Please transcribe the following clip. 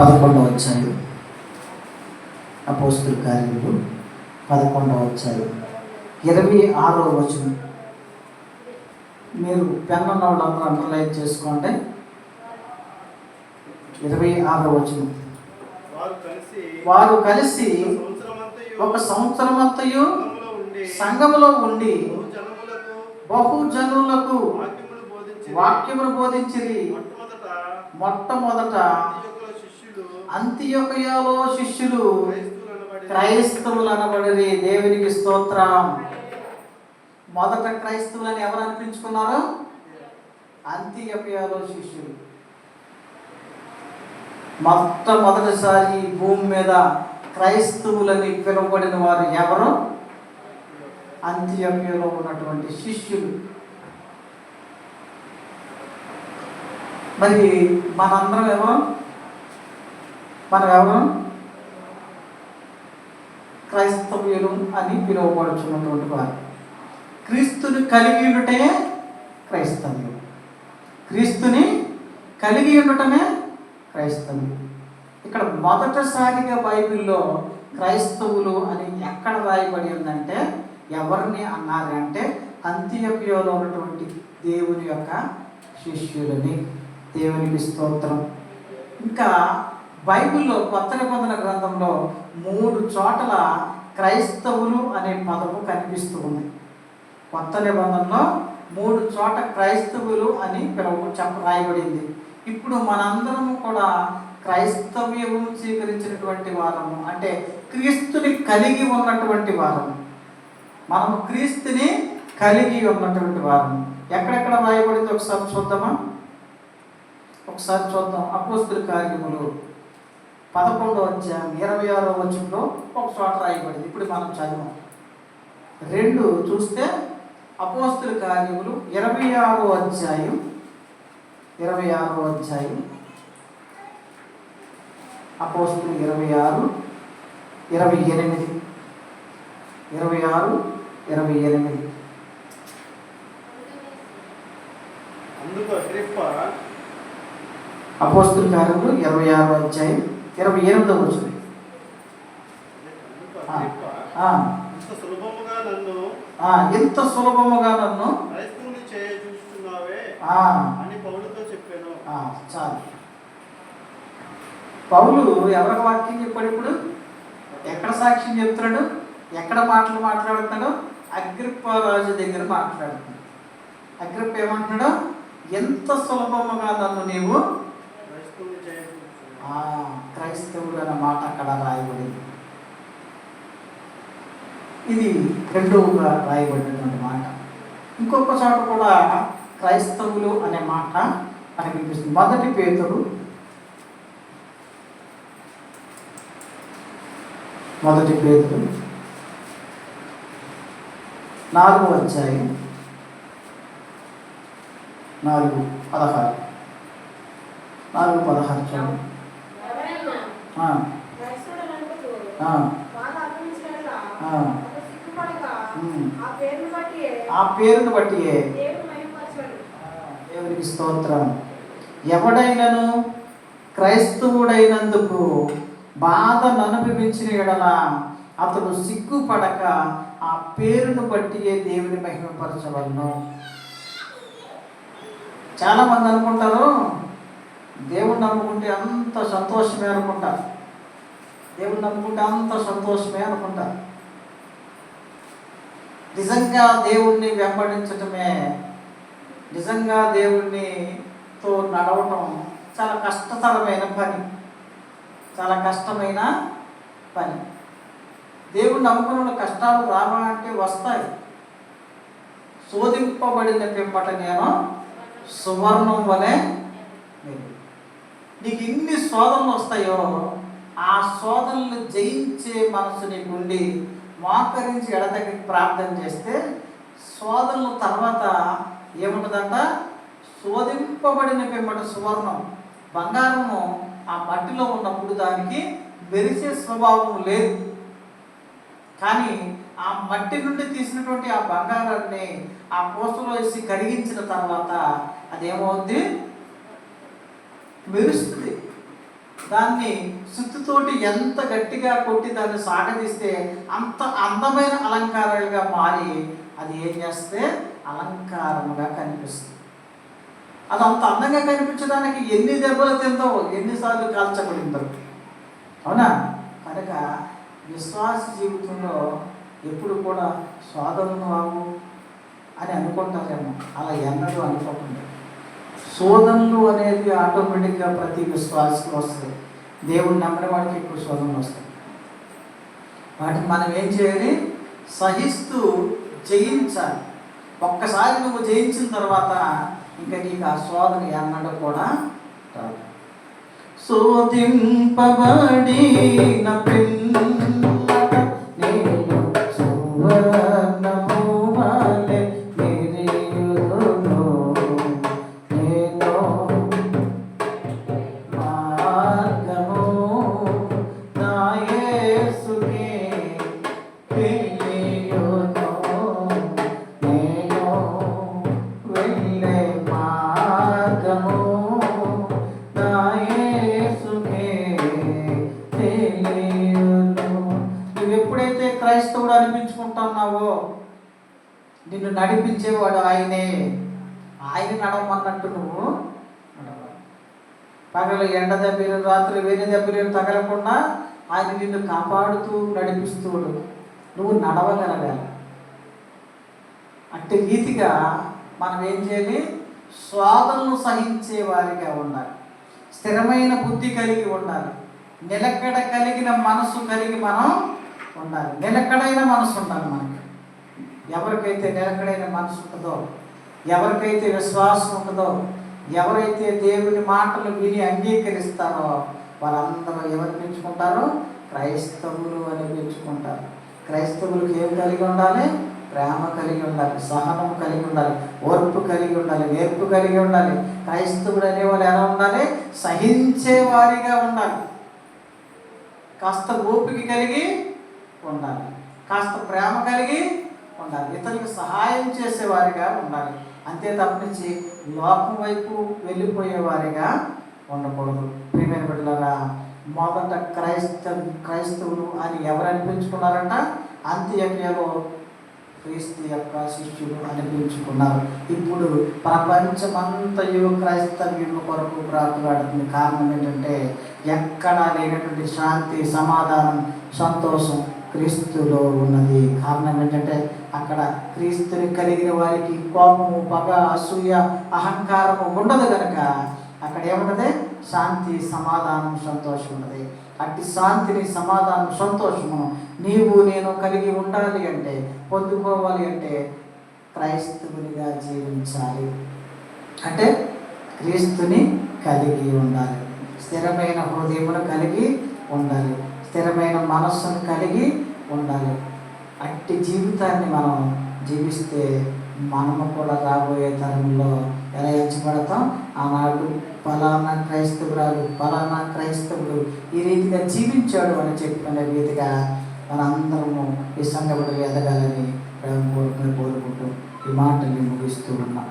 పదకొండవ వచ్చాయి అపోస్తుల కార్యములు పదకొండవ వచ్చాయి ఇరవై ఆరో వచనం. మీరు పెన్ ఉన్న వాళ్ళందరూ అండర్లైన్ చేసుకోండి. ఇరవై ఆరో వచనం. వారు కలిసి ఒక సంవత్సరమంతయు సంఘములో ఉండి బహుజనులకు వాక్యములు బోధించి వాక్యమును బోధించిరి. మొట్టమొదట అంత్యొకయలో శిష్యులు క్రైస్తవులు అనబడి దేవునికి స్తోత్రం. మొదట క్రైస్తవులని ఎవరు అనిపించుకున్నారు? అంత్యొకయలో శిష్యులు. మొట్టమొదటిసారి భూమి మీద క్రైస్తవులని పిలువబడిన వారు ఎవరు? అంత్యొకయలో ఉన్నటువంటి శిష్యులు. మరి మనందరం ఎవరు? మనం ఎవరు క్రైస్తవ్యులు అని పిలువబడుచున్నటువంటి వారు. క్రీస్తుని కలిగి ఉండటే క్రైస్తవ్యం. క్రీస్తుని కలిగి ఉండటమే క్రైస్తవ్యం. ఇక్కడ మొదటిసారిగా బైబిల్లో క్రైస్తవులు అని ఎక్కడ రాయబడి ఉందంటే ఎవరిని అన్నారు అంటే ఉన్నటువంటి దేవుని యొక్క శిష్యులని. దేవునికి స్తోత్రం. ఇంకా బైబిల్లో కొత్త నిబంధన గ్రంథంలో మూడు చోట్ల క్రైస్తవులు అనే పదము కనిపిస్తూ ఉంది. కొత్త నిబంధనలో మూడు చోట క్రైస్తవులు అని పిలువ చెప్ప రాయబడింది. ఇప్పుడు మనందరము కూడా క్రైస్తవ్యము స్వీకరించినటువంటి వారము అంటే క్రీస్తుని కలిగి ఉన్నటువంటి వారము మనము క్రీస్తుని కలిగి ఉన్నటువంటి వారము ఎక్కడెక్కడ రాయబడింది? ఒకసారి చూద్దామా? ఒకసారి చూద్దాం. అపోస్తుల కార్యములు. పదకొండో అధ్యాయం ఇరవై ఆరో వచనంలో ఒక చోట రాయబడింది. ఇప్పుడు మనం చదివాం రెండు చూస్తే అపోస్తుల కార్యములు ఇరవై ఆరో అధ్యాయం ఇరవై ఆరో అధ్యాయం. అపోస్తులు ఇరవై ఆరు ఇరవై ఎనిమిది. ఇరవై ఆరు ఇరవై ఎనిమిది. అందుకు అపోస్తుల కార్యములు ఇరవై ఆరో అధ్యాయం ఇరవై ఎనిమిదో నన్ను ఎంత సులభముగా నన్ను క్రైస్తవుని చేయ చూస్తున్నావే ఆ, అని పౌలుతో చెప్పాను. ఆ, చాలు. పౌలు ఎవరికి వాక్యం చెప్పాడు ఇప్పుడు? ఎక్కడ సాక్ష్యం చెప్తున్నాడు? ఎక్కడ మాటలు మాట్లాడుతున్నాడు అగ్రిప్ప రాజు దగ్గర మాట్లాడుతున్నాడు. అగ్రిప్ప ఏమంటున్నాడు? ఎంత సులభముగా నన్ను నీవు క్రైస్తవుడు అన్న మాట అక్కడ రాయబడింది. ఇది రెండవగా రాయబడినటువంటి మాట. ఇంకొక చోట కూడా క్రైస్తవులు అనే మాట మనకి కనిపిస్తుంది మొదటి పేతుడు మొదటి పేతుడు నాలుగు వచ్చాయి నాలుగు పదహారు. నాలుగు పదహారు చూడండి ఎవరైనా ఆ, క్రైస్తవుడనుకుంటూ ఆ, బాధ అనుభవించినట్లా ఆ. ఒక సిగ్గుపడక ఉమ్. ఆ. పేరును బట్టి దేవునికి స్తోత్రం. ఎవడైనను క్రైస్తవుడైనందుకు బాధను అనుభవించిన ఎడల అతడు సిగ్గుపడక ఆ పేరును బట్టియే దేవుని మహిమపరచవలను చాలా మంది అనుకుంటారు దేవుణ్ణి నమ్ముకుంటే అంత సంతోషమే అనుకుంటా. దేవుణ్ణి నమ్ముకుంటే అంత సంతోషమే అనుకుంటా. నిజంగా దేవుణ్ణి వెంబడించటమే నిజంగా దేవుణ్ణితో నడవటం చాలా కష్టతరమైన పని. చాలా కష్టమైన పని. దేవుణ్ణి నమ్ముకున్న కష్టాలు రావాలంటే వస్తాయి. శోధింపబడిన పిమ్మట నేను సువర్ణం వలె నీకు ఇన్ని శోధనలు వస్తాయో ఆ శోధనలు జయించే మనసు నీకుండి మోకరించి ఎడతకి ప్రార్థన చేస్తే శోధనల తర్వాత ఏముంటుందంట? శోధింపబడిన పిమ్మట సువర్ణం. బంగారము ఆ మట్టిలో ఉన్నప్పుడు దానికి మెరిసే స్వభావం లేదు. కానీ ఆ మట్టి నుండి తీసినటువంటి ఆ బంగారాన్ని ఆ పూసలో వేసి కరిగించిన తర్వాత అదేమవుద్ది? మెరుస్తుంది. దాన్ని సుత్తితోటి ఎంత గట్టిగా కొట్టి దాన్ని సాగదీస్తే అంత అందమైన అలంకారాలుగా మారి అది ఏం చేస్తే అలంకారముగా కనిపిస్తుంది. అది అంత అందంగా కనిపించడానికి ఎన్ని దెబ్బలు తిందో ఎన్నిసార్లు కాల్చబడిందో. అవునా? కనుక విశ్వాస జీవితంలో ఎప్పుడు కూడా స్వాదం రావు అని అనుకుంటారేమో. అలా ఎన్నడూ అనుకోకుండా. శోధనలు అనేది ఆటోమేటిక్గా ప్రతి విశ్వాసకి వస్తుంది. దేవుడు నమ్మిన వాడికి ఎక్కువ శోధనలు వస్తాయి. వాటిని మనం ఏం చేయాలి? సహిస్తూ జయించాలి. ఒక్కసారి నువ్వు జయించిన తర్వాత ఇంకా నీకు ఆ శోధన ఎన్నడూ కూడా రాదు శోధింపబడి నేను నిన్ను నడిపించేవాడు ఆయనే. ఆయన నడవమన్నట్టు నువ్వు పగలు ఎండ దెబ్బలు రాత్రి వేరే దెబ్బలు తగలకుండా ఆయన నిన్ను కాపాడుతూ నడిపిస్తూ నువ్వు నడవగలగాలి. అట్టి రీతిగా మనం ఏం చేయాలి? స్వాదలను సహించే వారిగా ఉండాలి. స్థిరమైన బుద్ధి కలిగి ఉండాలి. నిలకడ కలిగిన మనసు కలిగి మనం ఉండాలి. నిలకడైన మనసు ఉండాలి మనకి. ఎవరికైతే నిలకడైన మనసు ఉంటుందో ఎవరికైతే విశ్వాసం ఉంటుందో ఎవరైతే దేవుని మాటలు విని అంగీకరిస్తారో వాళ్ళందరూ ఎవరు పెంచుకుంటారో క్రైస్తవులు అని పెంచుకుంటారు క్రైస్తవులకు ఏం కలిగి ఉండాలి? ప్రేమ కలిగి ఉండాలి సహనం కలిగి ఉండాలి ఓర్పు కలిగి ఉండాలి నేర్పు కలిగి ఉండాలి. క్రైస్తవుడు అనేవాళ్ళు ఎలా ఉండాలి? సహించే వారిగా ఉండాలి. కాస్త ఓపిక కలిగి ఉండాలి. కాస్త ప్రేమ కలిగి ఉండాలి. ఇతరులకు సహాయం చేసేవారిగా ఉండాలి. అంతే తప్పించి లోకం వైపు వెళ్ళిపోయేవారిగా ఉండకూడదు. ప్రియమైన బిడ్డలారా మొదట క్రైస్త క్రైస్తవులు అని ఎవరు అనిపించుకున్నారంట? అంత్యక్రియలో క్రీస్తు యొక్క శిష్యులు అనిపించుకున్నారు. ఇప్పుడు ప్రపంచమంతయు క్రైస్తవ్యుల కొరకు ప్రాప్తులాడుతుంది కారణం ఏంటంటే ఎక్కడా లేనటువంటి శాంతి సమాధానం సంతోషం క్రీస్తులో ఉన్నది. కారణం ఏంటంటే అక్కడ క్రీస్తుని కలిగిన వారికి కోపము పగ అసూయ అహంకారము ఉండదు కనుక అక్కడ ఏముంటుంది? శాంతి సమాధానం సంతోషం ఉన్నది అట్టి శాంతిని సమాధానం సంతోషము నీవు నేను కలిగి ఉండాలి అంటే పొందుకోవాలి అంటే క్రైస్తవునిగా జీవించాలి. అంటే క్రీస్తుని కలిగి ఉండాలి. స్థిరమైన హృదయమును కలిగి ఉండాలి. స్థిరమైన మనస్సును కలిగి ఉండాలి. అట్టి జీవితాన్ని మనం జీవిస్తే మనము కూడా రాబోయే తరంలో ఎలా ఎంచబడతాం? ఆనాడు ఫలానా క్రైస్తవురాలు ఫలానా క్రైస్తవుడు ఈ రీతిగా జీవించాడు అని చెప్పుకునే రీతిగా మనందరము ఈ సంఘముడు ఎదగాలని కోరుకుని కోరుకుంటూ ఈ మాటల్ని ముగిస్తూ ఉన్నాం.